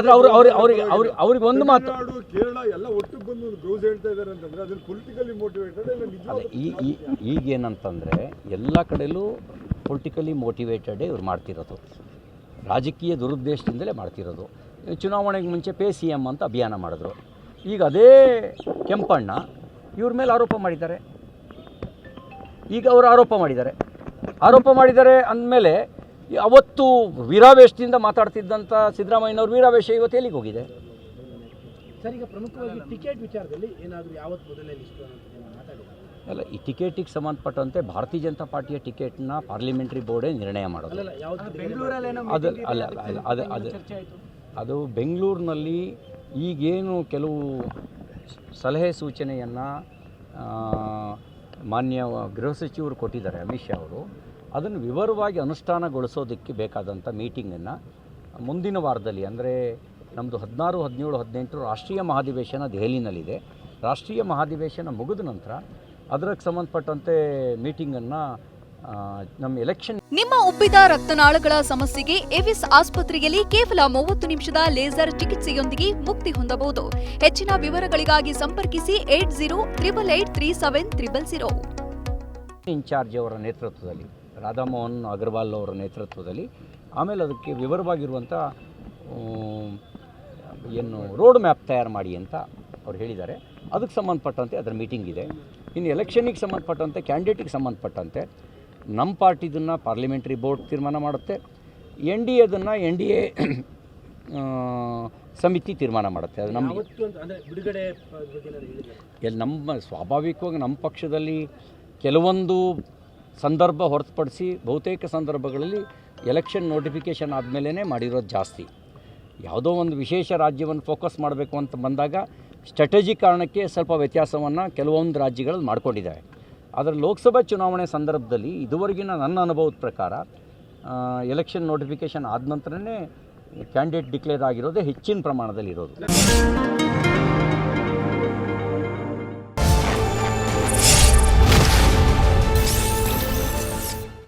ಆದ್ರೆ ಅವ್ರು ಅವ್ರಿಗೆ ಅವ್ರಿಗೆ ಅವ್ರಿಗೆ ಅವ್ರಿಗೆ ಒಂದು ಮಾತು. ಕೇರಳ ಎಲ್ಲ ಒಟ್ಟಿಗೆ ಬಂದು ಗೌಸ್ ಹೇಳ್ತಾ ಇದ್ದಾರೆ ಅಂತಂದ್ರೆ ಅದನ್ನ ಪೊಲಿಟಿಕಲಿ ಮೋಟಿವೇಟೆಡ್ ಈಗೇನಂತಂದರೆ ಎಲ್ಲ ಕಡೆಯಲ್ಲೂ ಪೊಲಿಟಿಕಲಿ ಮೋಟಿವೇಟೆಡೇ ಇವ್ರು ಮಾಡ್ತಿರೋದು. ರಾಜಕೀಯ ದುರುದ್ದೇಶದಿಂದಲೇ ಮಾಡ್ತಿರೋದು. ಚುನಾವಣೆಗೆ ಮುಂಚೆ ಪೇ ಸಿ ಎಂ ಅಂತ ಅಭಿಯಾನ ಮಾಡಿದ್ರು. ಈಗ ಅದೇ ಕೆಂಪಣ್ಣ ಇವ್ರ ಮೇಲೆ ಆರೋಪ ಮಾಡಿದ್ದಾರೆ. ಈಗ ಅವರು ಆರೋಪ ಮಾಡಿದ್ದಾರೆ. ಆರೋಪ ಮಾಡಿದ್ದಾರೆ ಅಂದಮೇಲೆ ಅವತ್ತು ವೀರಾವೇಶದಿಂದ ಮಾತಾಡ್ತಿದ್ದಂಥ ಸಿದ್ದರಾಮಯ್ಯನವ್ರ ವೀರಾವೇಶ ಇವತ್ತು ಎಲ್ಲಿಗೆ ಹೋಗಿದೆ? ಸರ್ ಈಗ ಪ್ರಮುಖವಾಗಿ ಟಿಕೆಟ್ ವಿಚಾರದಲ್ಲಿ ಏನಾದರೂ ಯಾವತ್ತು ಅಲ್ಲ ಈ ಟಿಕೆಟಿಗೆ ಸಂಬಂಧಪಟ್ಟಂತೆ ಭಾರತೀಯ ಜನತಾ ಪಾರ್ಟಿಯ ಟಿಕೆಟ್ನ ಪಾರ್ಲಿಮೆಂಟ್ರಿ ಬೋರ್ಡೇ ನಿರ್ಣಯ ಮಾಡೋದು. ಅದು ಅಲ್ಲ ಅಲ್ಲ ಅದು ಅದು ಅದು ಬೆಂಗಳೂರಿನಲ್ಲಿ ಈಗೇನು ಕೆಲವು ಸಲಹೆ ಸೂಚನೆಯನ್ನು ಮಾನ್ಯ ಗೃಹ ಸಚಿವರು ಕೊಟ್ಟಿದ್ದಾರೆ ಅಮಿತ್ ಶಾ ಅವರು. ಅದನ್ನು ವಿವರವಾಗಿ ಅನುಷ್ಠಾನಗೊಳಿಸೋದಕ್ಕೆ ಬೇಕಾದಂಥ ಮೀಟಿಂಗನ್ನು ಮುಂದಿನ ವಾರದಲ್ಲಿ ಅಂದರೆ ನಮ್ಮದು ಹದಿನಾರು ಹದಿನೇಳು ಹದಿನೆಂಟು ರಾಷ್ಟ್ರೀಯ ಮಹಾಧಿವೇಶನ ದೆಹಲಿನಲ್ಲಿದೆ. ರಾಷ್ಟ್ರೀಯ ಮಹಾಧಿವೇಶನ ಮುಗಿದ ನಂತರ ಅದಕ್ಕೆ ಸಂಬಂಧಪಟ್ಟಂತೆ ಮೀಟಿಂಗನ್ನು ನಮ್ಮ ಎಲೆಕ್ಷನ್ ನಿಮ್ಮ ಉಬ್ಬಿದ ರಕ್ತನಾಳಗಳ ಸಮಸ್ಯೆಗೆ ಎವಿಸ್ ಆಸ್ಪತ್ರೆಯಲ್ಲಿ ಕೇವಲ ಮೂವತ್ತು ನಿಮಿಷದ ಲೇಸರ್ ಚಿಕಿತ್ಸೆಯೊಂದಿಗೆ ಮುಕ್ತಿ ಹೊಂದಬಹುದು. ಹೆಚ್ಚಿನ ವಿವರಗಳಿಗಾಗಿ ಸಂಪರ್ಕಿಸಿ eight zero triple eight three seven triple zero. In charge ಅವರ ನೇತೃತ್ವದಲ್ಲಿ. ರಾಧಾಮೋಹನ್ ಅಗರ್ವಾಲ್ ಅವರ ನೇತೃತ್ವದಲ್ಲಿ. ಆಮೇಲೆ ಅದಕ್ಕೆ ವಿವರವಾಗಿರುವಂಥ ಏನು ರೋಡ್ ಮ್ಯಾಪ್ ತಯಾರು ಮಾಡಿ ಅಂತ ಅವ್ರು ಹೇಳಿದ್ದಾರೆ. ಅದಕ್ಕೆ ಸಂಬಂಧಪಟ್ಟಂತೆ ಅದರ ಮೀಟಿಂಗ್ ಇದೆ. ಇನ್ನು ಎಲೆಕ್ಷನಿಗೆ ಸಂಬಂಧಪಟ್ಟಂತೆ ಕ್ಯಾಂಡಿಡೇಟಿಗೆ ಸಂಬಂಧಪಟ್ಟಂತೆ ನಮ್ಮ ಪಾರ್ಟಿದನ್ನು ಪಾರ್ಲಿಮೆಂಟ್ರಿ ಬೋರ್ಡ್ ತೀರ್ಮಾನ ಮಾಡುತ್ತೆ. ಎನ್ ಡಿ ಎದನ್ನು ಎನ್ ಡಿ ಎ ಸಮಿತಿ ತೀರ್ಮಾನ ಮಾಡುತ್ತೆ. ಅದು ನಮ್ಮ ಎಲ್ಲಿ ನಮ್ಮ ಸ್ವಾಭಾವಿಕವಾಗಿ ನಮ್ಮ ಪಕ್ಷದಲ್ಲಿ ಕೆಲವೊಂದು ಸಂದರ್ಭ ಹೊರತುಪಡಿಸಿ ಬಹುತೇಕ ಸಂದರ್ಭಗಳಲ್ಲಿ ಎಲೆಕ್ಷನ್ ನೋಟಿಫಿಕೇಷನ್ ಆದಮೇಲೇ ಮಾಡಿರೋದು ಜಾಸ್ತಿ. ಯಾವುದೋ ಒಂದು ವಿಶೇಷ ರಾಜ್ಯವನ್ನು ಫೋಕಸ್ ಮಾಡಬೇಕು ಅಂತ ಬಂದಾಗ ಸ್ಟ್ರಾಟಜಿ ಕಾರಣಕ್ಕೆ ಸ್ವಲ್ಪ ವ್ಯತ್ಯಾಸವನ್ನು ಕೆಲವೊಂದು ರಾಜ್ಯಗಳಲ್ಲಿ ಮಾಡ್ಕೊಂಡಿದ್ದಾರೆ. ಆದರೆ ಲೋಕಸಭಾ ಚುನಾವಣೆ ಸಂದರ್ಭದಲ್ಲಿ ಇದುವರೆಗಿನ ನನ್ನ ಅನುಭವದ ಪ್ರಕಾರ ಎಲೆಕ್ಷನ್ ನೋಟಿಫಿಕೇಷನ್ ಆದ ನಂತರನೇ ಕ್ಯಾಂಡಿಡೇಟ್ ಡಿಕ್ಲೇರ್ ಆಗಿರೋದೇ ಹೆಚ್ಚಿನ ಪ್ರಮಾಣದಲ್ಲಿ ಇರೋದು